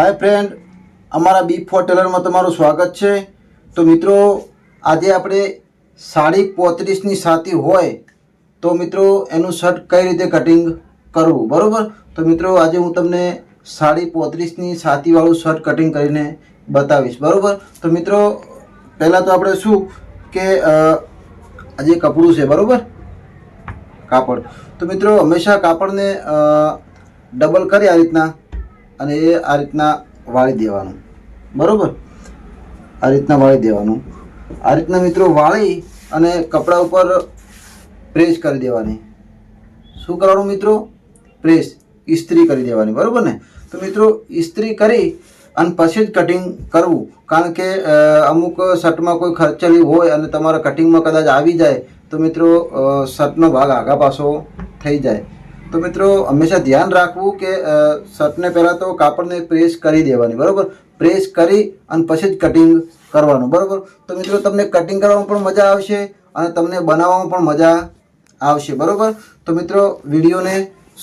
હાય friend અમારા બી four ટેલરમાં તમારું સ્વાગત છે. તો મિત્રો, આજે આપણે સાડી પોત્રીસની સાતી હોય, તો મિત્રો, એનું શર્ટ કઈ રીતે કટિંગ કરવું? બરાબર? તો મિત્રો, આજે હું તમને સાડી પોત્રીસની સાતીવાળું શર્ટ કટિંગ કરીને બતાવીશ. બરાબર? તો મિત્રો, પહેલાં તો આપણે શું કે આજે કપડું છે, બરાબર? કાપડ. તો મિત્રો, હંમેશા કાપડને ડબલ કરી આ રીતના. અને એ આ રીતના વાળી દેવાનું. બરાબર? આ રીતના વાળી દેવાનું. આ રીતના મિત્રો વાળી અને કપડા ઉપર પ્રેસ કરી દેવાની. શું કરવાનું મિત્રો? પ્રેસ, ઇસ્ત્રી કરી દેવાની. બરાબર ને? તો મિત્રો, ઇસ્ત્રી કરી અને પછી જ કટિંગ કરવું. કારણ કે અમુક શર્ટમાં કોઈ ખર્ચેલી હોય અને તમારા કટિંગમાં કદાચ આવી જાય, તો મિત્રો શર્ટનો ભાગ આગા પાછો થઈ જાય. તો મિત્રો, હંમેશા ધ્યાન રાખવું કે શર્ટને પહેલાં તો કાપડને પ્રેસ કરી દેવાની, બરાબર? પ્રેસ કરી અને પછી જ કટિંગ કરવાનું, બરાબર? તો મિત્રો, તમને કટિંગ કરવામાં પણ મજા આવશે અને તમને બનાવવામાં પણ મજા આવશે, બરાબર? તો મિત્રો, વિડીયોને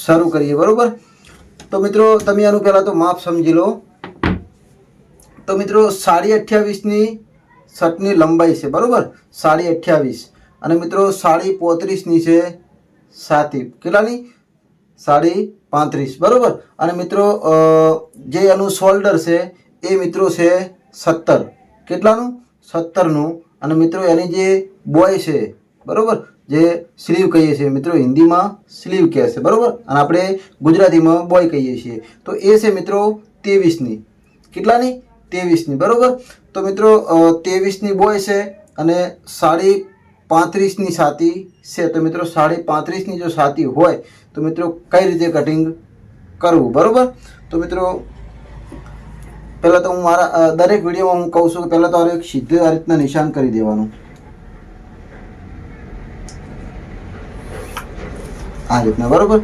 શરૂ કરીએ, બરાબર? તો મિત્રો, તમે આનું પહેલાં તો માપ સમજી લો. તો મિત્રો, સાડી અઠ્યાવીસની શર્ટની લંબાઈ છે, બરાબર? સાડી અઠ્યાવીસ. અને મિત્રો, સાડી પોત્રીસની છે સાતી. કેટલાની? સાડી પાંત્રીસ, બરાબર? અને મિત્રો જે એનું શોલ્ડર છે, એ મિત્રો છે સત્તર. કેટલાનું? સત્તરનું. અને મિત્રો, એની જે બોય છે, બરાબર? જે સ્લીવ કહીએ છીએ, મિત્રો, હિન્દીમાં સ્લીવ કહે છે, બરાબર? અને આપણે ગુજરાતીમાં બોય કહીએ છીએ. તો એ છે મિત્રો ત્રેવીસની. કેટલાની? ત્રેવીસની, બરાબર? તો મિત્રો ત્રેવીસની બોય છે અને સાડી પાંત્રીસની સાતી છે, તો મિત્રો સાડી પાંત્રીસની જો સાતી હોય, તો મિત્રો કઈ રીતે કટિંગ કરવું? બરાબર? તો મિત્રો, પહેલાં તો હું મારા દરેક વિડીયોમાં હું કહું છું કે પહેલાં તો એક સીધું આ રીતના નિશાન કરી દેવાનું. આ રીતના, બરાબર?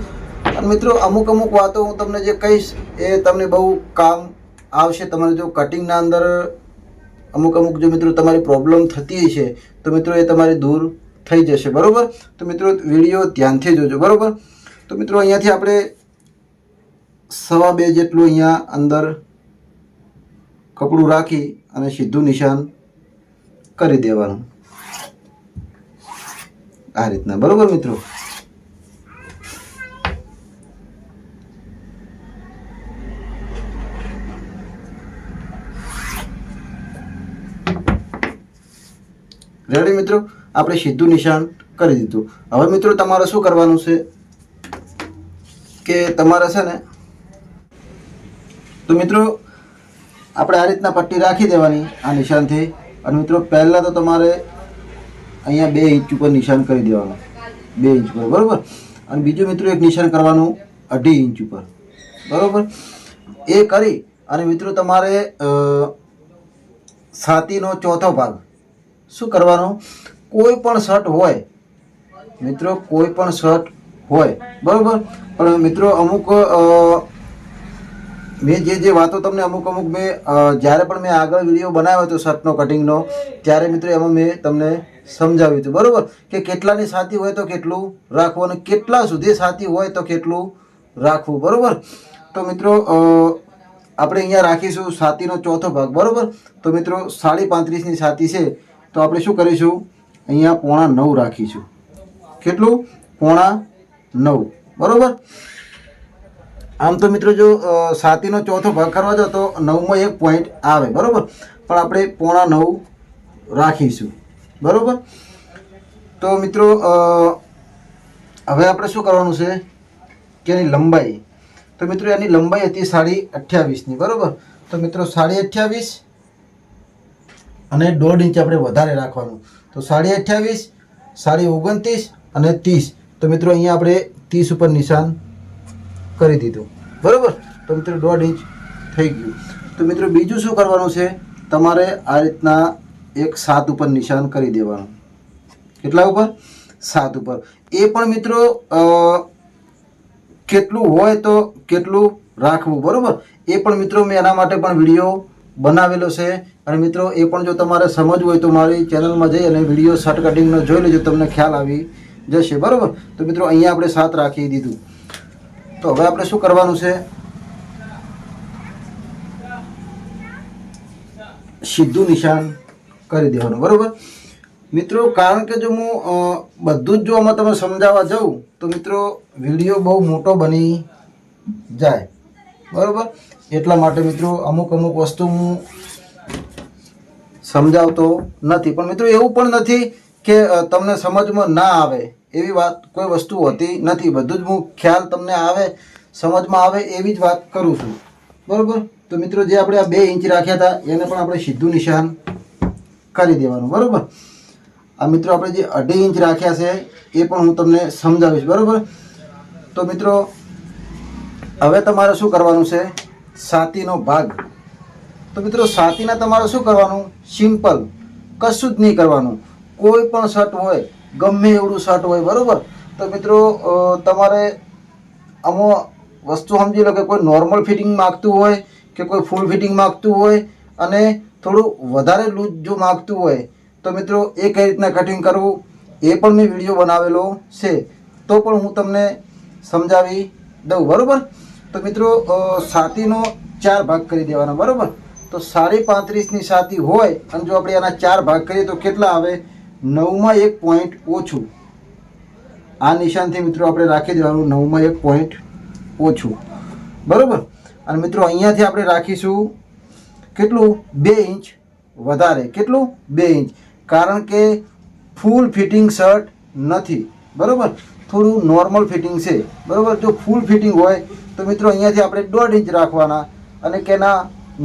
અને મિત્રો, અમુક અમુક વાતો હું તમને જે કહીશ, એ તમને બહુ કામ આવશે. તમારે જો કટિંગના અંદર અમુક અમુક જો મિત્રો તમારી પ્રોબ્લેમ થતી છે, તો મિત્રો એ તમારી દૂર થઈ જશે, બરાબર? તો મિત્રો વીડિયો ધ્યાનથી જોજો, બરાબર? તો મિત્રો અહીંયાથી આપણે સવા બે જેટલું અહીંયા અંદર કપડું રાખી અને સીધું નિશાન કરી દેવાનું. આ રીતના, બરાબર મિત્રો? રેડી મિત્રો? આપણે સીધું નિશાન કરી દીધું. હવે મિત્રો, તમારે શું કરવાનું છે કે તમારે છે ને, તો મિત્રો, આપણે આ રીતના પટ્ટી રાખી દેવાની આ નિશાનથી. અને મિત્રો, પહેલાં તો તમારે અહીંયા બે ઇંચ ઉપર નિશાન કરી દેવાનું. બે ઇંચ ઉપર, બરાબર? અને બીજું મિત્રો, એક નિશાન કરવાનું અઢી ઇંચ ઉપર. બરાબર? એ કરી, અને મિત્રો, તમારે છાતીનો ચોથો ભાગ શું કરવાનું? કોઈ પણ શર્ટ હોય, મિત્રો, કોઈ પણ શર્ટ હોય, બરાબર? પણ મિત્રો, અમુક મેં જે જે વાતો તમને અમુક અમુક મેં જ્યારે પણ મેં આગળ વીડિયો બનાવ્યો હતો શર્ટનો કટિંગનો, ત્યારે મિત્રો, એમાં મેં તમને સમજાવ્યું હતું, બરાબર? કે કેટલાની સાથી હોય તો કેટલું રાખવું અને કેટલા સુધી સાથી હોય તો કેટલું રાખવું, બરાબર? તો મિત્રો આપણે અહીંયા રાખીશું સાતીનો ચોથો ભાગ, બરાબર? તો મિત્રો, સાડી પાંત્રીસની સાતી છે. તો આપણે શું કરીશું? અહીંયા પોણા નવ રાખીશું. કેટલું? પોણા નવ. બરાબર? આમ તો મિત્રો જો સાતીનો ચોથો ભાગ કરવા જાઓ તો નવમાં એક પોઈન્ટ આવે. બરાબર? પણ આપણે પોણા નવ રાખીશું. બરાબર? તો મિત્રો હવે આપણે શું કરવાનું છે? કે એની લંબાઈ. તો મિત્રો, એની લંબાઈ હતી સાડી અઠ્યાવીસની. બરાબર? તો મિત્રો, સાડી અઠ્યાવીસ અને દોઢ ઇંચ આપણે વધારે રાખવાનું. તો સાડી અઠ્યાવીસ, સાડી ઓગણત્રીસ અને ત્રીસ. તો મિત્રો અહીંયા આપણે ત્રીસ ઉપર નિશાન કરી દીધું. બરાબર? તો મિત્રો દોઢ ઇંચ થઈ ગયું. તો મિત્રો બીજું શું કરવાનું છે? તમારે આ રીતના એક સાત ઉપર નિશાન કરી દેવાનું. કેટલા ઉપર? સાત ઉપર. એ પણ મિત્રો કેટલું હોય તો કેટલું રાખવું. બરાબર? એ પણ મિત્રો મેં એના માટે પણ વીડિયો બનાવેલો છે. અને મિત્રો, એ પણ જો તમારે સમજવું હોય તો મારી ચેનલમાં જઈ અને વીડિયો શર્ટ કટિંગનો જોઈ લેજો, તમને ખ્યાલ આવી જશે. બરાબર? તો મિત્રો, અહીંયા આપણે સાત રાખી દીધું. તો હવે આપણે શું કરવાનું છે? સીધું નિશાન કરી દેવાનું, બરાબર? મિત્રો, કારણ કે જો હું બધું જ જો આમાં તમે સમજાવવા જાઉં, તો મિત્રો, વીડિયો બહુ મોટો બની જાય. બરાબર? એટલા માટે મિત્રો અમુક અમુક વસ્તુ હું સમજાવતો નથી. પણ મિત્રો એવું પણ નથી કે તમને સમજમાં ના આવે. એવી વાત કોઈ વસ્તુ હોતી નથી. બધું જ હું ખ્યાલ તમને આવે, સમજમાં આવે એવી જ વાત કરું છું. બરાબર? તો મિત્રો જે આપણે આ બે ઇંચ રાખ્યા હતા, એને પણ આપણે સીધું નિશાન કરી દેવાનું. બરાબર? આ મિત્રો આપણે જે અઢી ઇંચ રાખ્યા છે, એ પણ હું તમને સમજાવીશ. બરાબર? તો મિત્રો, હવે તમારે શું કરવાનું છે? સાતીનો ભાગ. તો મિત્રો, સાતીના તમારે શું કરવાનું? સિમ્પલ કશું જ નહીં કરવાનું. કોઈ પણ શર્ટ હોય, ગમે એવડું શર્ટ હોય, બરાબર? તો મિત્રો તમારે આમાં વસ્તુ સમજી લો કે કોઈ નોર્મલ ફિટિંગ માગતું હોય કે કોઈ ફૂલ ફિટિંગ માગતું હોય અને થોડું વધારે લૂઝ જો માગતું હોય, તો મિત્રો, એ કઈ રીતના કટિંગ કરવું? એ પણ મેં વીડિયો બનાવેલો છે. તો પણ હું તમને સમજાવી દઉં, બરાબર? તો મિત્રો સાતીનો ચાર ભાગ કરી દેવાનો, બરાબર? તો સાડી પાંત્રીસની સાતી હોય, અને જો આપણે આના ચાર ભાગ કરીએ, તો કેટલા આવે? નવમાં એક પોઈન્ટ ઓછું. આ નિશાનથી મિત્રો આપણે રાખી દેવાનું, નવમાં એક પોઈન્ટ ઓછું. બરાબર? અને મિત્રો, અહીંયાથી આપણે રાખીશું કેટલું? બે ઇંચ વધારે. કેટલું? બે ઇંચ. કારણ કે ફૂલ ફિટિંગ શર્ટ નથી. બરાબર? થોડું નોર્મલ ફિટિંગ છે. બરાબર? જો ફૂલ ફિટિંગ હોય, તો મિત્રો અહીંયાથી આપણે દોઢ ઇંચ રાખવાના અને કે ના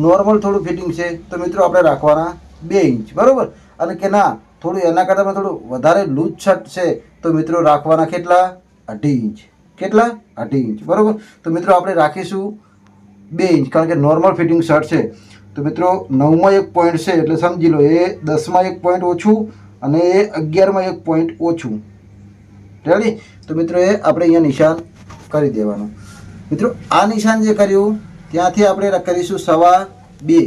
નોર્મલ થોડું ફિટિંગ છે, તો મિત્રો આપણે રાખવાના બે ઇંચ. બરાબર? અને કે ના થોડું એના કરતાં થોડું વધારે લૂજ શર્ટ છે, તો મિત્રો રાખવાના કેટલા? અઢી ઇંચ. કેટલા? અઢી ઇંચ. બરાબર? તો મિત્રો આપણે રાખીશું બે ઇંચ, કારણ કે નોર્મલ ફિટિંગ શર્ટ છે. તો મિત્રો નવમાં એક પોઈન્ટ છે, એટલે સમજી લો, એ દસમાં એક પોઈન્ટ ઓછું અને એ અગિયારમાં એક પોઈન્ટ ઓછું. રેડી તો મિત્રો, એ આપણે અહીંયા નિશાન કરી દેવાનું. મિત્રો, આ નિશાન જે કર્યું, ત્યાંથી આપણે કરીશું સવા બે.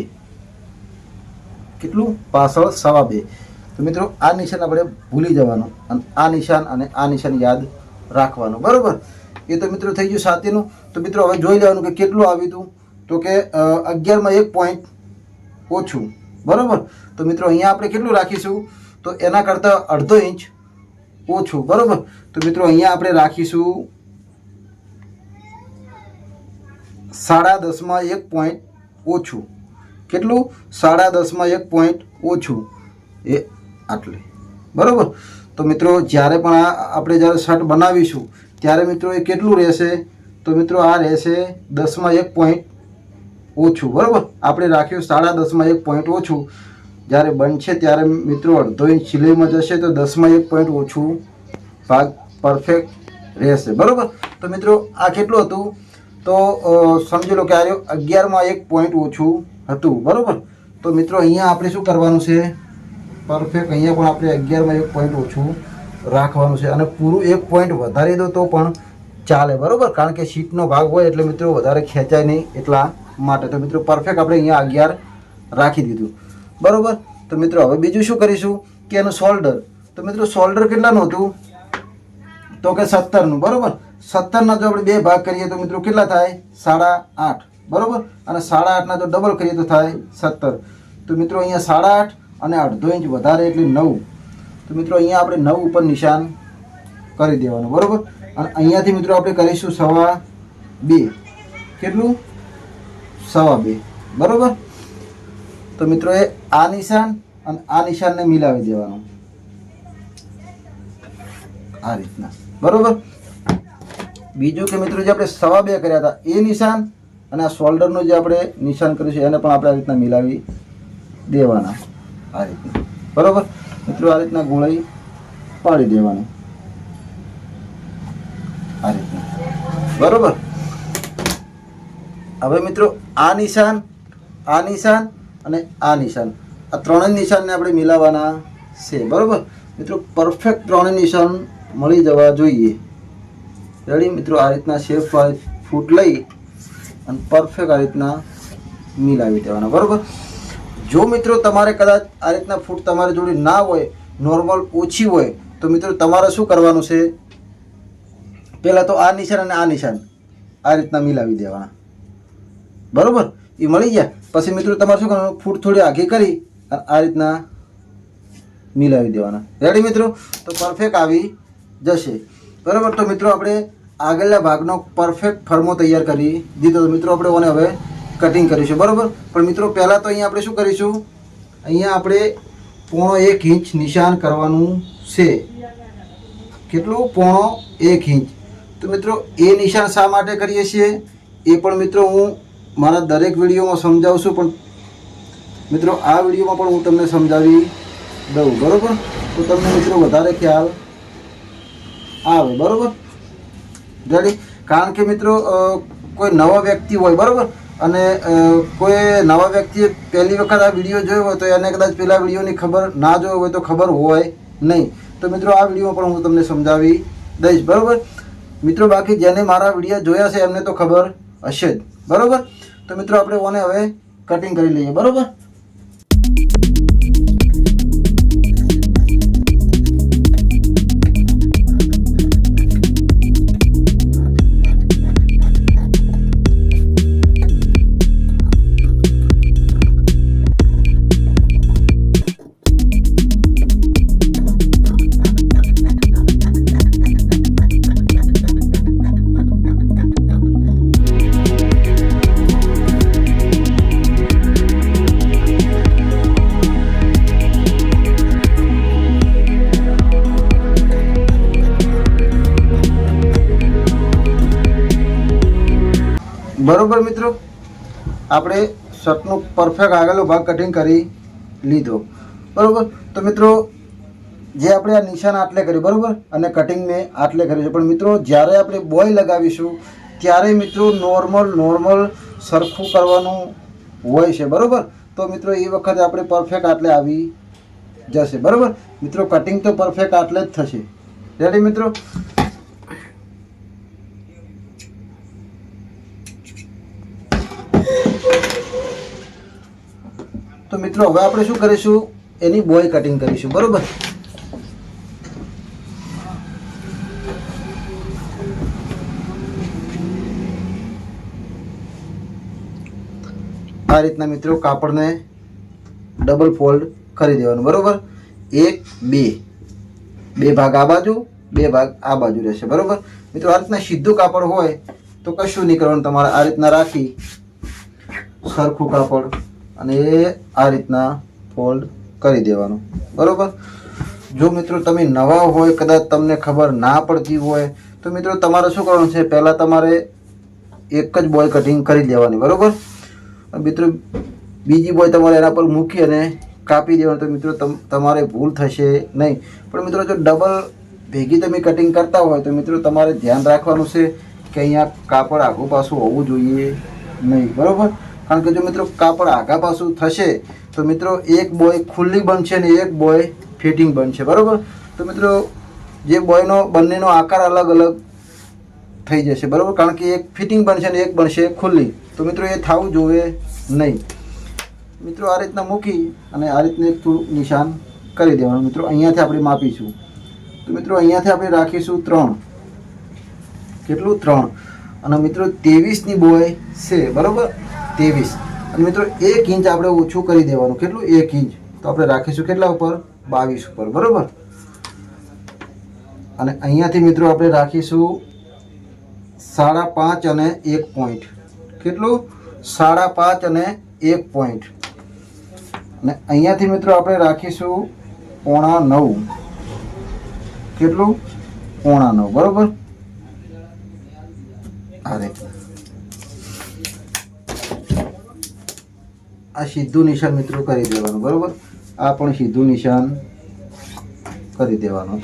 કેટલું? પાછળ સવા બે. તો મિત્રો, આ નિશાન આપણે ભૂલી જવાનું અને આ નિશાન અને આ નિશાન યાદ રાખવાનું. બરાબર? એ તો મિત્રો થઈ ગયું સાતીનું. તો મિત્રો, હવે જોઈ લેવાનું કે કેટલું આવ્યું હતું. તો કે અગિયારમાં એક પોઈન્ટ ઓછું. બરાબર? તો મિત્રો, અહીંયા આપણે કેટલું રાખીશું? તો એના કરતાં અડધો ઇંચ ઓછું, બરાબર? તો મિત્રો અહીંયા આપણે રાખીશું સાડા દસમાં એક પોઈન્ટ ઓછું. કેટલું? સાડા દસમાં એક પોઈન્ટ ઓછું. એ આટલે. બરાબર? તો મિત્રો જ્યારે પણ આ આપણે જ્યારે શર્ટ બનાવીશું, ત્યારે મિત્રો એ કેટલું રહેશે? તો મિત્રો આ રહેશે દસમાં એક પોઈન્ટ ઓછું. બરાબર? આપણે રાખ્યું સાડા દસમાં એક પોઈન્ટ ઓછું. જ્યારે બનશે ત્યારે મિત્રો અડધો ઇંચ સિલાઈમાં જશે તો દસમાં એક પોઈન્ટ ઓછું ભાગ પરફેક્ટ રહેશે. બરાબર? તો મિત્રો આ કેટલું હતું? તો સમજી લો કે આ અગિયારમાં એક પોઈન્ટ ઓછું હતું. બરાબર? તો મિત્રો અહીંયા આપણે શું કરવાનું છે? પરફેક્ટ અહીંયા પણ આપણે અગિયારમાં એક પોઈન્ટ ઓછું રાખવાનું છે અને પૂરું એક પોઈન્ટ વધારી દો તો પણ ચાલે. બરાબર? કારણ કે શીટનો ભાગ હોય એટલે મિત્રો વધારે ખેંચાય નહીં એટલા માટે. તો મિત્રો પરફેક્ટ આપણે અહીંયા અગિયાર રાખી દીધું. બરાબર? તો મિત્રો, હવે બીજું શું કરીશું કે એનું શોલ્ડર તો મિત્રો શોલ્ડર કેટલાનું હતું? તો કે સત્તરનું, બરાબર? સત્તરના જો આપણે બે ભાગ કરીએ તો મિત્રો, કેટલા થાય? સાડા આઠ, બરાબર? અને સાડા આઠના જો ડબલ કરીએ તો થાય સત્તર. તો મિત્રો, અહીંયા સાડા આઠ અને અડધો ઇંચ વધારે એટલે નવ. તો મિત્રો, અહીંયા આપણે નવ ઉપર નિશાન કરી દેવાનું, બરાબર? અને અહીંયાથી મિત્રો, આપણે કરીશું સવા બે. કેટલું? સવા બે, બરાબર? તો મિત્રો એ આ નિશાન અને આ નિશાનને મિલાવી દેવાનું. આ રીતના. બરોબર? બીજું કે મિત્રો જે આપણે સવા બે કર્યા હતા, એ નિશાન અને આ શોલ્ડરનું જે આપણે નિશાન કર્યું છે, એને પણ આપણે આ રીતના મિલાવી દેવાના. આ રીતના. બરોબર? મિત્રો આ રીતના ગોળાઈ પાડી દેવાની. આ રીતના. બરોબર? હવે મિત્રો આ નિશાન આ નિશાન અને આ નિશાન. આ ત્રણેય નિશાનને આપણે મિલાવવાના છે, બરાબર? મિત્રો પરફેક્ટ ત્રણેય નિશાન મળી જવા જોઈએ. રેડી મિત્રો, આ રીતના શેપ ફૂટ લઈ અને પરફેક્ટ આ રીતના મિલાવી દેવાના, બરાબર? જો મિત્રો, તમારે કદાચ આ રીતના ફૂટ તમારી જોડે ના હોય નોર્મલ ઓછી હોય, તો મિત્રો, તમારે શું કરવાનું છે? પહેલાં તો આ નિશાન અને આ નિશાન આ રીતના મિલાવી દેવાના. બરોબર? એ મળી ગયા. પછી મિત્રો તમારે શું કરવાનું? ફૂટ થોડી આઘી કરી અને આ રીતના મિલાવી દેવાના. રેડી મિત્રો? તો પરફેક્ટ આવી જશે. બરાબર? તો મિત્રો આપણે આગળના ભાગનો પરફેક્ટ ફર્મો તૈયાર કરી દીધો. મિત્રો આપણે ઓને હવે કટિંગ કરીશું. બરાબર? પણ મિત્રો પહેલાં તો અહીંયા આપણે શું કરીશું? અહીંયા આપણે પોણો એક ઇંચ નિશાન કરવાનું છે. કેટલું? પોણો એક ઇંચ. તો મિત્રો એ નિશાન શા માટે કરીએ છીએ? એ પણ મિત્રો હું મારા દરેક વિડીયોમાં સમજાવું છું પણ મિત્રો, આ વિડીયોમાં પણ હું તમને સમજાવી દઉં, બરાબર? તો તમને મિત્રો વધારે ખ્યાલ આવે, બરાબર? રેડી કારણ કે મિત્રો કોઈ નવા વ્યક્તિ હોય, બરાબર? અને કોઈ નવા વ્યક્તિએ પહેલી વખત આ વીડિયો જોયો હોય તો એને કદાચ પહેલાં વિડીયોની ખબર ના જોયો હોય તો ખબર હોય નહીં. તો મિત્રો, આ વિડીયોમાં પણ હું તમને સમજાવી દઈશ, બરાબર? મિત્રો, બાકી જેને મારા વીડિયો જોયા છે એમને તો ખબર હશે જ. બરાબર? તો મિત્રો આપણે ઓને હવે કટિંગ કરી લઈએ. બરાબર? બરોબર મિત્રો? આપણે શર્ટનો પરફેક્ટ આગળનો ભાગ કટિંગ કરી લીધો. બરોબર? તો મિત્રો, જે આપણે આ નિશાન આટલે કર્યું, બરોબર? અને કટિંગ મેં આટલે કર્યું છે. પણ મિત્રો, જ્યારે આપણે બોય લગાવીશું, ત્યારે મિત્રો નોર્મલ નોર્મલ સરખું કરવાનું હોય છે. બરોબર? તો મિત્રો, એ વખતે આપણે પરફેક્ટ આટલે આવી જશે. બરોબર? મિત્રો કટિંગ તો પરફેક્ટ આટલે જ થશે. રેડી મિત્રો? તો મિત્રો, હવે આપણે શું કરીશું? એની બોય કટિંગ કરીશું, બરોબર? આ રીતના મિત્રો કાપડને ડબલ ફોલ્ડ કરી દેવાનું, બરોબર? એક, બે. બે ભાગ આ બાજુ, બે ભાગ આ બાજુ રહેશે, બરોબર? મિત્રો, આ રીતના સીધું કાપડ હોય તો કશું નહીં કરવાનું, તમારે આ રીતના રાખી સરખું કાપડ અને એ આ રીતના ફોલ્ડ કરી દેવાનું. બરાબર? જો મિત્રો તમે નવા હોય, કદાચ તમને ખબર ના પડતી હોય, તો મિત્રો તમારે શું કરવાનું છે? પહેલાં તમારે એક જ બોય કટિંગ કરી દેવાની બરાબર? મિત્રો બીજી બોય તમારે એના પર મૂકી અને કાપી દેવાનું, તો મિત્રો તમ, તમારે ભૂલ થશે નહીં. પણ મિત્રો જો ડબલ ભેગી તમે કટિંગ કરતા હોય, તો મિત્રો તમારે ધ્યાન રાખવાનું છે કે અહીંયા કાપડ આઘું પાછું હોવું જોઈએ નહીં, બરોબર? કારણ કે જો મિત્રો કાપડ આઘા પાછું થશે, તો મિત્રો એક બોય ખુલ્લી બનશે ને એક બોય ફિટિંગ બનશે, બરાબર? તો મિત્રો જે બોયનો બંનેનો આકાર અલગ અલગ થઈ જશે, બરાબર? કારણ કે એક ફિટિંગ બનશે ને એક બનશે ખુલ્લી. તો મિત્રો એ થવું જોઈએ નહીં. મિત્રો આ રીતના મૂકી અને આ રીતને એક થોડું નિશાન કરી દેવાનું. મિત્રો અહીંયાથી આપણે માપીશું. તો મિત્રો અહીંયાથી આપણે રાખીશું ત્રણ. કેટલું? ત્રણ. અને મિત્રો ત્રેવીસની બોય છે, બરોબર? ત્રેવીસ. અને મિત્રો, એક ઇંચ આપણે ઓછું કરી દેવાનું. કેટલું? એક ઇંચ. તો આપણે રાખીશું કેટલા ઉપર? બાવીસ ઉપર. બરાબર? અને અહીંયાથી મિત્રો આપણે રાખીશું સાડા પાંચ અને એક પોઈન્ટ. કેટલું? સાડા પાંચ અને એક પોઈન્ટ. અને અહીંયાથી મિત્રો આપણે રાખીશું પોણા નવ. કેટલું? પોણા નવ. બરાબર? આ રીતે. આ સીધું નિશાન મિત્રો કરી દેવાનું, બરાબર? આ પણ સીધું નિશાન કરી દેવાનું.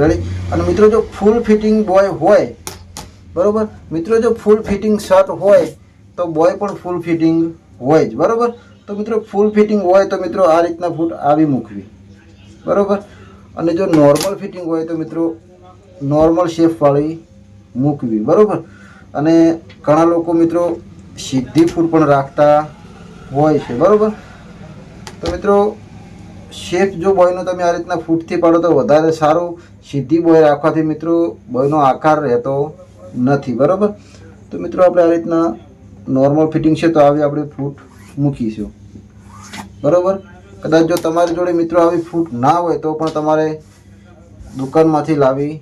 રેડી અને મિત્રો જો ફૂલ ફિટિંગ બોય હોય, બરાબર? મિત્રો જો ફૂલ ફિટિંગ શર્ટ હોય, તો બોય પણ ફૂલ ફિટિંગ હોય જ, બરાબર? તો મિત્રો ફૂલ ફિટિંગ હોય તો મિત્રો આ રીતના ફૂટ આવી મૂકવી, બરાબર? અને જો નોર્મલ ફિટિંગ હોય તો મિત્રો નોર્મલ શેપવાળી મૂકવી, બરોબર? અને ઘણા લોકો મિત્રો સીધી ફૂડ પણ રાખતા હોય છે, બરાબર? તો મિત્રો શેપ જો બોયનો તમે આ રીતના ફૂટથી પાડો તો વધારે સારું. સીધી બોય રાખવાથી મિત્રો બોયનો આકાર રહેતો નથી, બરાબર? તો મિત્રો આપણે આ રીતના નોર્મલ ફિટિંગ છે તો આવી આપણે ફૂટ મૂકીશું. બરાબર? કદાચ જો તમારી જોડે મિત્રો આવી ફૂટ ના હોય તો પણ તમારે દુકાનમાંથી લાવી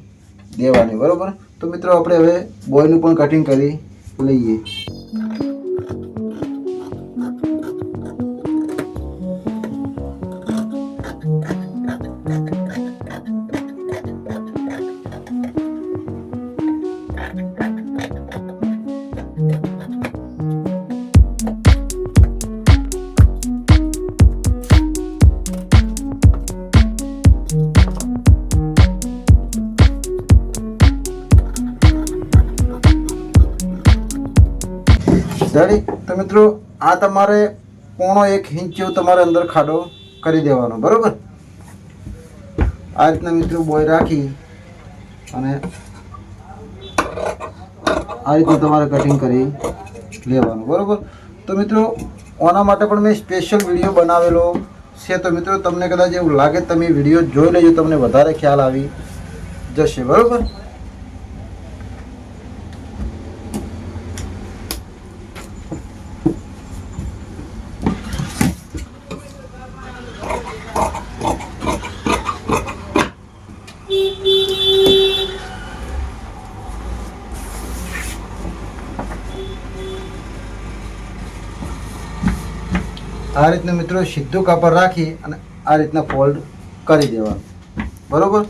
દેવાની, બરોબર? તો મિત્રો આપણે હવે બોયનું પણ કટિંગ કરી લઈએ. રેડી તો મિત્રો, આ તમારે પોણો એક ઇંચ જેવું તમારે અંદર ખાડો કરી દેવાનો, બરાબર? આ રીતના મિત્રો બોય રાખી અને આ રીતનું તમારે કટિંગ કરી લેવાનું, બરાબર? તો મિત્રો આના માટે પણ મેં સ્પેશિયલ વીડિયો બનાવેલો છે, તો મિત્રો, તમને કદાચ એવું લાગે તમે વીડિયો જોઈ લેજો, તમને વધારે ખ્યાલ આવી જશે, બરોબર? આ રીતના મિત્રો સીધું કાપડ રાખી અને આ રીતના ફોલ્ડ કરી દેવાનું. બરાબર?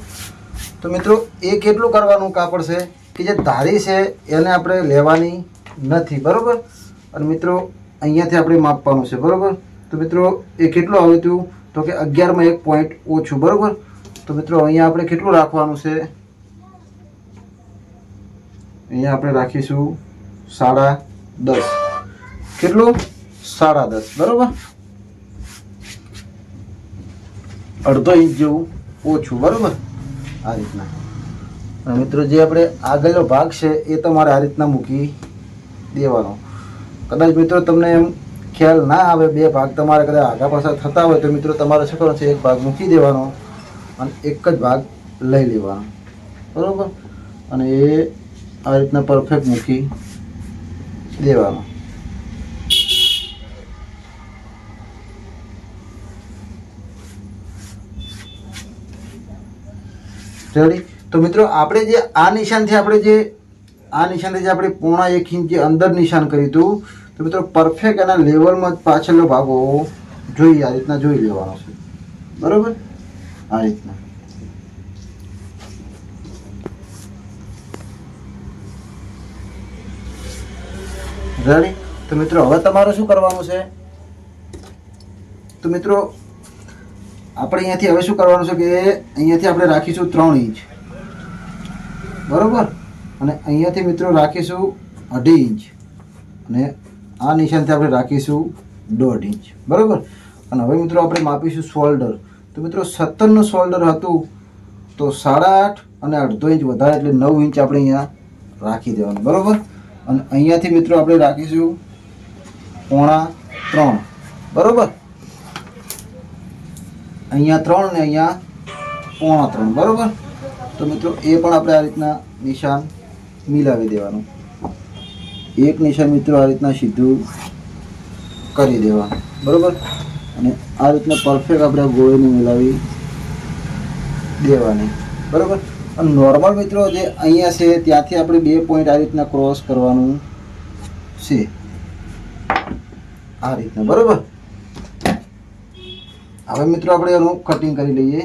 તો મિત્રો, એ કેટલું કરવાનું કાપડ છે કે જે ધારી છે, એને આપણે લેવાની નથી, બરાબર? અને મિત્રો, અહીંયાથી આપણે માપવાનું છે, બરાબર? તો મિત્રો, એ કેટલું આવ્યું હતું? તો કે અગિયારમાં એક પોઈન્ટ ઓછું, બરાબર? તો મિત્રો, અહીંયા આપણે કેટલું રાખવાનું છે? અહીંયા આપણે રાખીશું સાડા દસ. કેટલું? સાડા દસ, બરોબર? અડધો ઇંચ જેવું ઓછું, બરાબર? આ રીતના. મિત્રો, જે આપણે આગળનો ભાગ છે, એ તમારે આ રીતના મૂકી દેવાનો. કદાચ મિત્રો તમને એમ ખ્યાલ ના આવે, બે ભાગ તમારે કદાચ આગા પાછા થતા હોય, તો મિત્રો તમારે શું કરવાનું છે, એક ભાગ મૂકી દેવાનો અને એક જ ભાગ લઈ લેવાનો. બરાબર? અને એ આ રીતના પરફેક્ટ મૂકી દેવાનો. રેડી તો મિત્રો, આપણે જે આ નિશાનથી આપણે જે આ નિશાનથી જે આપણે પોણા એક ઇંચ જે અંદર નિશાન કર્યું હતું, તો મિત્રો પરફેક્ટ એના લેવલમાં પાછળનો ભાગ જોઈએ. આ રીતના જોઈ લેવાનો છે. બરાબર? આ રીતના. રેડી તો મિત્રો, હવે તમારે શું કરવાનું છે? તો મિત્રો આપણે અહીંયાથી હવે શું કરવાનું છે કે અહીંયાથી આપણે રાખીશું ત્રણ ઇંચ. બરાબર? અને અહીંયાથી મિત્રો રાખીશું અઢી ઇંચ. અને આ નિશાનથી આપણે રાખીશું દોઢ ઇંચ. બરાબર? અને હવે મિત્રો આપણે માપીશું શોલ્ડર તો મિત્રો સત્તરનું શોલ્ડર હતું તો સાડા આઠ અને અડધો ઇંચ વધારે એટલે નવ ઇંચ આપણે અહીંયા રાખી દેવાનું. બરાબર? અને અહીંયાથી મિત્રો આપણે રાખીશું પોણા ત્રણ. બરોબર? અહીંયા ત્રણ ને અહીંયા પોણા ત્રણ, બરાબર? તો મિત્રો, એ પણ આપણે આ રીતના નિશાન મિલાવી દેવાનું. એક નિશાન મિત્રો આ રીતના સીધું કરી દેવાનું, બરાબર? અને આ રીતના પરફેક્ટ આપણે ગોળીને મિલાવી દેવાની, બરાબર? અને નોર્મલ મિત્રો, જે અહીંયા છે, ત્યાંથી આપણે બે પોઈન્ટ આ રીતના ક્રોસ કરવાનું છે. આ રીતના, બરોબર? હવે મિત્રો આપણે એનું કટિંગ કરી લઈએ.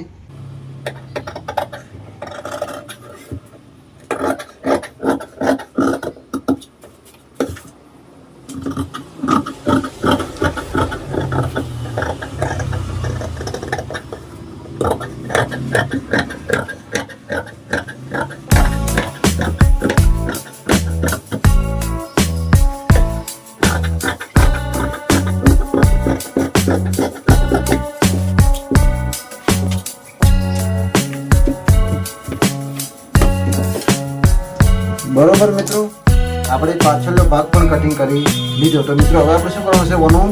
આપણે પાછળનો ભાગ પણ કટિંગ કરી લીધો. તો મિત્રો, હવે આપણે શું કરવાનું છે? ઓનું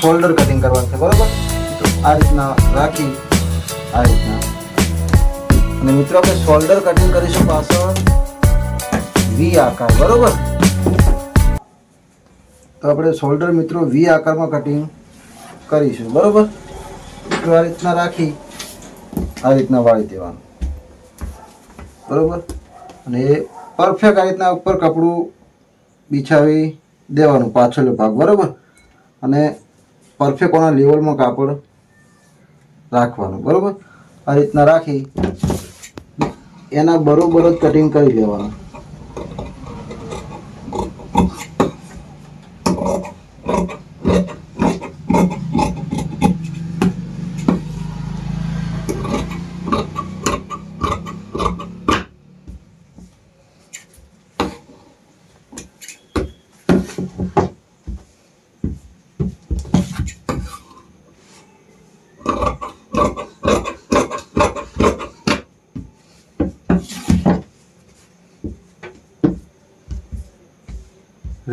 શોલ્ડર કટિંગ કરવાનું છે, બરોબર? તો આ રીતના રાખી, આ રીતના. અને મિત્રો, આપણે શોલ્ડર કટિંગ કરીશું પાછળ. વી આકાર, બરોબર? તો આપણે શોલ્ડર મિત્રો, વી આકારમાં કટિંગ કરીશું, બરોબર? મિત્રો, આ રીતના રાખી, આ રીતના વાળી દેવાનું. બરોબર? અને પરફેક્ટ આ રીતના ઉપર કપડું બિછાવી દેવાનું પાછળનો ભાગ, બરાબર? અને પરફેક્ટ ઓના લેવલમાં કાપડ રાખવાનું, બરાબર? આ રીતના રાખી એના બરોબર જ કટિંગ કરી લેવાનું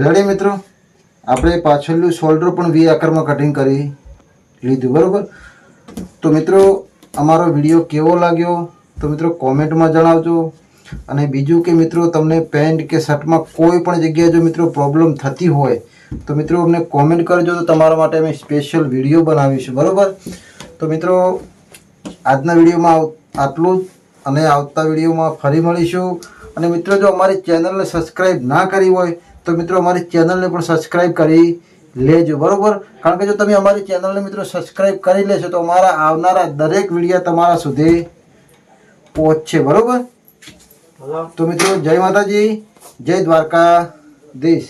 રેડી મિત્રો આપણે પાછળનું શોલ્ડર પણ વી આકારમાં કટિંગ કરી લીધું, બરાબર? તો મિત્રો, અમારો વીડિયો કેવો લાગ્યો? તો મિત્રો કોમેન્ટમાં જણાવજો. અને બીજું કે મિત્રો, તમને પેન્ટ કે શર્ટમાં કોઈ પણ જગ્યાએ જો મિત્રો પ્રોબ્લેમ થતી હોય, તો મિત્રો અમને કોમેન્ટ કરજો. તો તમારા માટે અમે સ્પેશિયલ વીડિયો બનાવીશું, બરાબર? તો મિત્રો, આજના વિડીયોમાં આટલું જ. અને આવતા વિડીયોમાં ફરી મળીશું. અને મિત્રો, જો અમારી ચેનલને સબસ્ક્રાઈબ ના કરી હોય તો મિત્રો અમારી ચેનલને પણ સબસ્ક્રાઈબ કરી લેજો બરાબર? કારણ કે જો તમે અમારી ચેનલને મિત્રો સબસ્ક્રાઈબ કરી લેશો તો અમારા આવનારા દરેક વીડિયો તમારા સુધી પહોંચશે બરાબર? તો મિત્રો જય માતાજી જય દ્વારકા દેશ